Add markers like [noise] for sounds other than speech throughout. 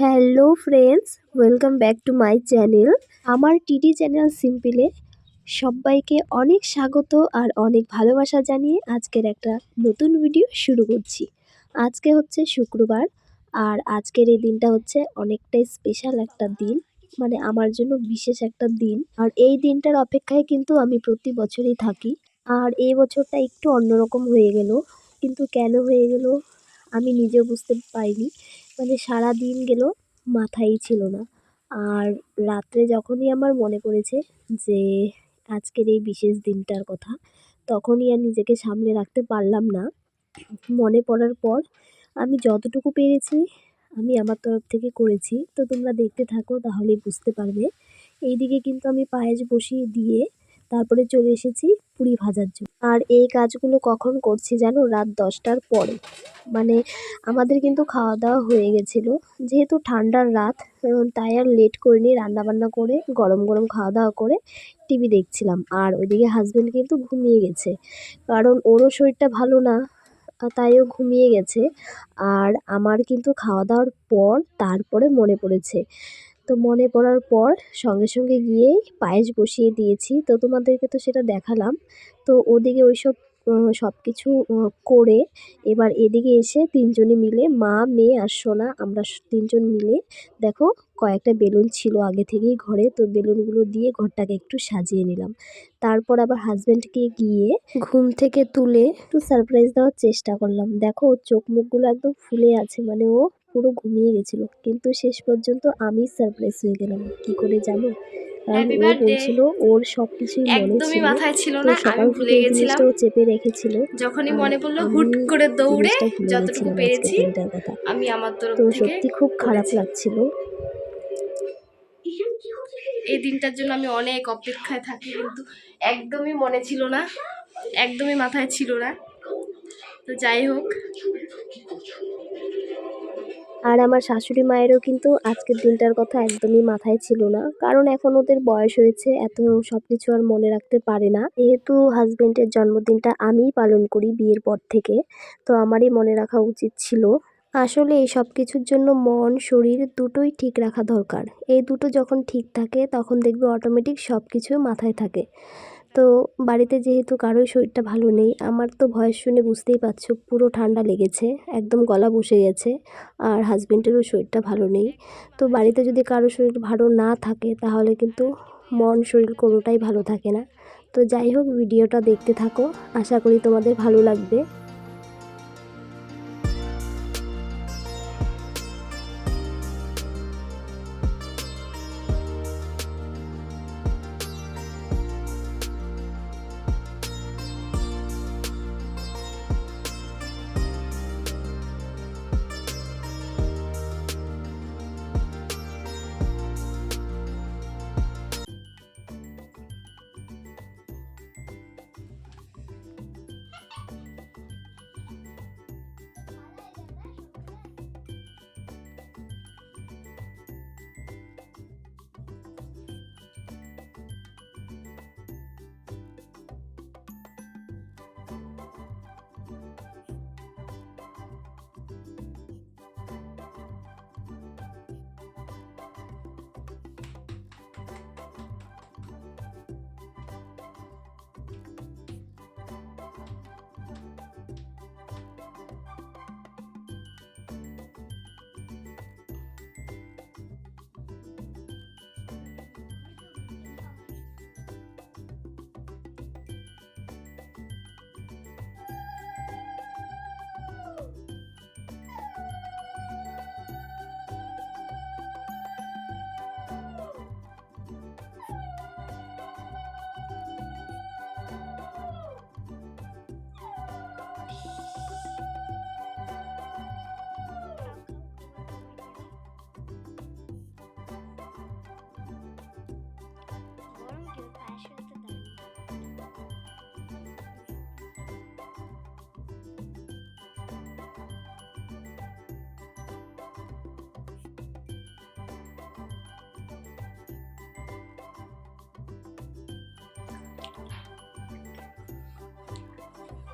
Hello friends, welcome back to my channel. আমার TD channel সিম্পলে সবাইকে অনেক স্বাগত আর অনেক ভালোবাসা জানিয়ে আজকের একটা নতুন ভিডিও শুরু করছি। আজকে হচ্ছে শুক্রবার আর আজকের এই দিনটা হচ্ছে অনেকটাই স্পেশাল একটা দিন মানে আমার জন্য বিশেষ একটা দিন। আর এই দিনটার অপেক্ষায় কিন্তু আমি প্রতি বছরই থাকি। আর এই বছরটা একটু অন্যরকম হয়ে গেল, কিন্তু কেন হয়ে গেল আমি নিজেও বুঝতে পারিনি। মানে সারা দিন গেল মাথায় ছিল না। আর রাত্রে যখনই আমার মনে পড়েছে যে আজকের এই বিশেষ দিনটার কথা, তখনই আর নিজেকে সামলে রাখতে পারলাম না। মনে পড়ার পর আমি যতটুকু পেরেছি আমি আমার তরফ থেকে করেছি। তো তোমরা দেখতে থাকো, তাহলেই বুঝতে পারবে। এইদিকে কিন্তু আমি পায়েস বসিয়ে দিয়ে তারপরে চলে এসেছি পুরি ভাজার জন্য। আর এই কাজগুলো কখন করছি জানো? রাত দশটার পরে। মানে আমাদের কিন্তু খাওয়া দাওয়া হয়ে গেছিল। যেহেতু ঠান্ডার রাত তাই আর লেট করিনি রান্না বান্না করে গরম গরম খাওয়া দাওয়া করে টিভি দেখছিলাম। আর ওইদিকে হাজবেন্ড কিন্তু ঘুমিয়ে গেছে। কারণ ওরও শরীরটা ভালো না তাইও ঘুমিয়ে গেছে। আর আমার কিন্তু খাওয়া দাওয়ার পর তারপরে মনে পড়েছে। তো মনে পড়ার পর সঙ্গে সঙ্গে গিয়েই পায়েস বসিয়ে দিয়েছি। তো তোমাদেরকে তো সেটা দেখালাম। তো ওদিকে ওইসব সব কিছু করে এবার এদিকে এসে তিনজনে মিলে, মা, মেয়ে আর সোনা, আমরা তিনজন মিলে দেখো কয়েকটা বেলুন ছিল আগে থেকেই ঘরে। তো বেলুনগুলো দিয়ে ঘরটাকে একটু সাজিয়ে নিলাম। তারপর আবার হাজব্যান্ডকে গিয়ে ঘুম থেকে তুলে একটু সারপ্রাইজ দেওয়ার চেষ্টা করলাম। দেখো চোখ মুখগুলো একদম ফুলে আছে। মানে ও পুরো ঘুমিয়ে গেছিল। কিন্তু শেষ পর্যন্ত আমি সারপ্রাইজ হয়ে গেলাম। কি করে জানো? কারণ Happy ও বলছিল ওর মনে একদমই ছিল। মাথায় ছিল না আমি ভুলে গেছিলাম। চেপে রেখেছিল। যখনই মনে পড়ল হুট করে দৌড়ে যতটুকু পেরেছি আমি আমার তরফ তো থেকে সত্যি খুব খারাপ। লাগছিল। এই দিনটার জন্য আমি অনেক অপেক্ষায় থাকি কিন্তু একদমই মনে ছিল না। একদমই মাথায় ছিল না। তো যাই হোক। আর আমার শাশুড়ি মায়েরও কিন্তু আজকের দিনটার কথা একদমই মাথায় ছিল না। কারণ এখন ওদের বয়স হয়েছে, এত সব কিছু আর মনে রাখতে পারে না। যেহেতু হাজবেন্ডের জন্মদিনটা আমিই পালন করি বিয়ের পর থেকে, তো আমারই মনে রাখা উচিত ছিল। আসলে এই সব কিছুর জন্য মন, শরীর দুটোই ঠিক রাখা দরকার। এই দুটো যখন ঠিক থাকে, তখন দেখবে অটোমেটিক সব কিছু মাথায় থাকে। তো বাড়িতে যেহেতু কারোই শরীরটা ভালো নেই, আমার তো ভয়েস শুনে বুঝতেই পারছ পুরো ঠান্ডা লেগেছে, একদম গলা বসে গেছে আর হাজব্যান্ডেরও শরীরটা ভালো নেই। তো বাড়িতে যদি কারও শরীর ভালো না থাকে তাহলে কিন্তু মন, শরীর কোনোটাই ভালো থাকে না। তো যাই হোক, ভিডিওটা দেখতে থাকো, আশা করি তোমাদের ভালো লাগবে।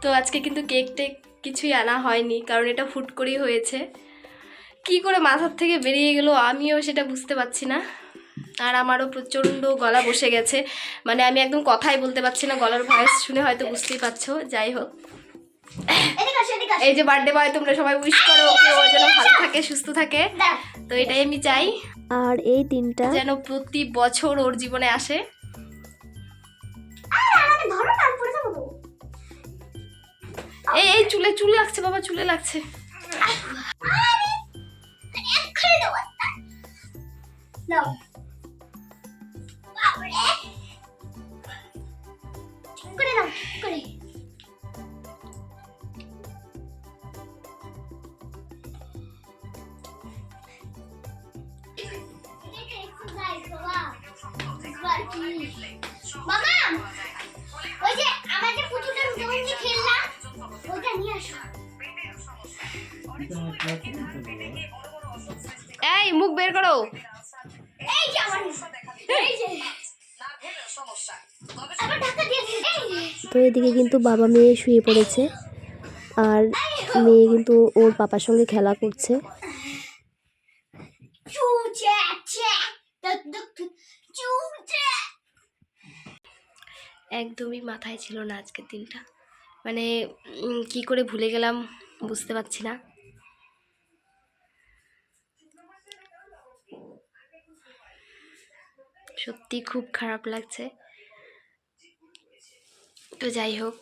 তো আজকে কিন্তু কেক টেক কিছুই আনা হয়নি কারণ এটা ফুট করেই হয়েছে। কি করে মাথার থেকে বেরিয়ে গেল আমিও সেটা বুঝতে পারছি না। আর আমারও প্রচণ্ড গলা বসে গেছে। মানে আমি একদম কথাই বলতে পারছি না গলার ভয়েস শুনে হয়তো বুঝতেই পারছ যাই হোক। এই যে বার্থডে বয় তোমরা সবাই উইশ করো ওকে ও যেন ভালো থাকে সুস্থ থাকে। তো এটাই আমি চাই। আর এই দিনটা যেন প্রতি বছর ওর জীবনে আসে। আরে আমাকে ধরো এই এই চুলে চুল লাগছে বাবা চুলে লাগছে। মামা ওই যে আমার যে পুতুলটা এই মুখ বের করো। এই যে আমার এই যে। তো এদিকে কিন্তু বাবা মেয়ে শুয়ে পড়েছে আর মেয়ে কিন্তু ওর পাপার সঙ্গে খেলা করছে। একদমই মাথায় ছিল না আজকের দিনটা। মানে কি করে ভুলে গেলাম বুঝতে পারছি না। সত্যি খুব খারাপ লাগছে। তো যাই হোক,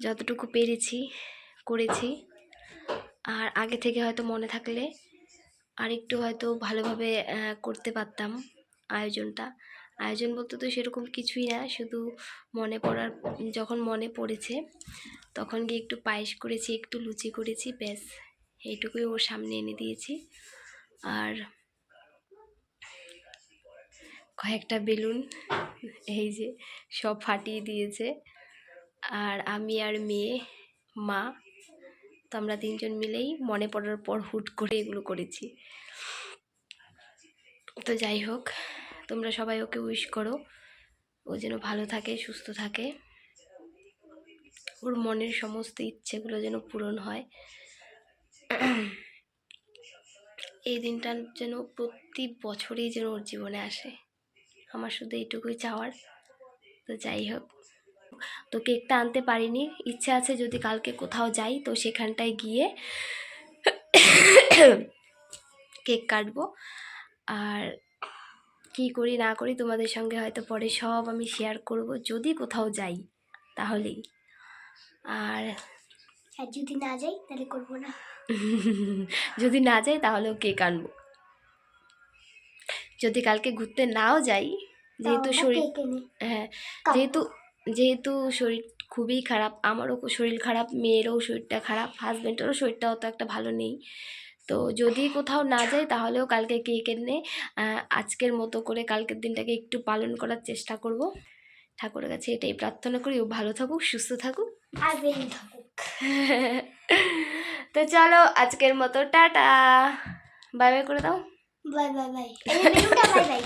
যতটুকু পেরেছি, করেছি। আর আগে থেকে হয়তো মনে থাকলে আরেকটু হয়তো ভালোভাবে করতে পারতাম আয়োজনটা। আয়োজন বলতে তো সেরকম কিছুই না, শুধু মনে পড়ার, যখন মনে পড়েছে তখন গিয়ে একটু পায়েস করেছি, একটু লুচি করেছি, ব্যাস। এইটুকুই ওর সামনে এনে দিয়েছি। আর কয়েকটা বেলুন, এই যে সব ফাটিয়ে দিয়েছে। আর আমি আর মেয়ে, মা, তো আমরা তিনজন মিলেই মনে পড়ার পর হুট করে এগুলো করেছি। তো যাই হোক, তোমরা সবাই ওকে উইশ করো, ও যেন ভালো থাকে, সুস্থ থাকে। ওর মনের সমস্ত ইচ্ছেগুলো যেন পূরণ হয়। এই দিনটা যেন প্রতি বছরেই যেন ওর জীবনে আসে। আমার শুধু এইটুকুই চাওয়ার। তো যাই হোক তো কেকটা আনতে পারিনি। ইচ্ছে আছে যদি কালকে কোথাও যাই তো সেখানটায় গিয়ে কেক কাটবো। আর কি করি না করি তোমাদের সঙ্গে হয়তো পরে সব আমি শেয়ার করব। যদি কোথাও যাই তাহলেই। আর আর যদি না যাই তাহলে করব না। [laughs] যদি না যাই তাহলেও কেক আনব। যদি কালকে ঘুরতে নাও যাই যেহেতু শরীর হ্যাঁ যেহেতু যেহেতু শরীর খুবই খারাপ আমারও শরীর খারাপ মেয়েরও শরীরটা খারাপ হাজব্যান্ডেরও শরীরটা অত একটা ভালো নেই। তো যদি কোথাও না যাই তাহলেও কালকে কেক এনে আজকের মতো করে কালকের দিনটাকে একটু পালন করার চেষ্টা করব। ঠাকুরের কাছে এটাই প্রার্থনা করি ও ভালো থাকুক সুস্থ থাকুক। থাকুক। [laughs] তো চলো আজকের মতো টাটা। বাই বাই করে দাও। বাই বাই বাই এই বেলুনটা বাই বাই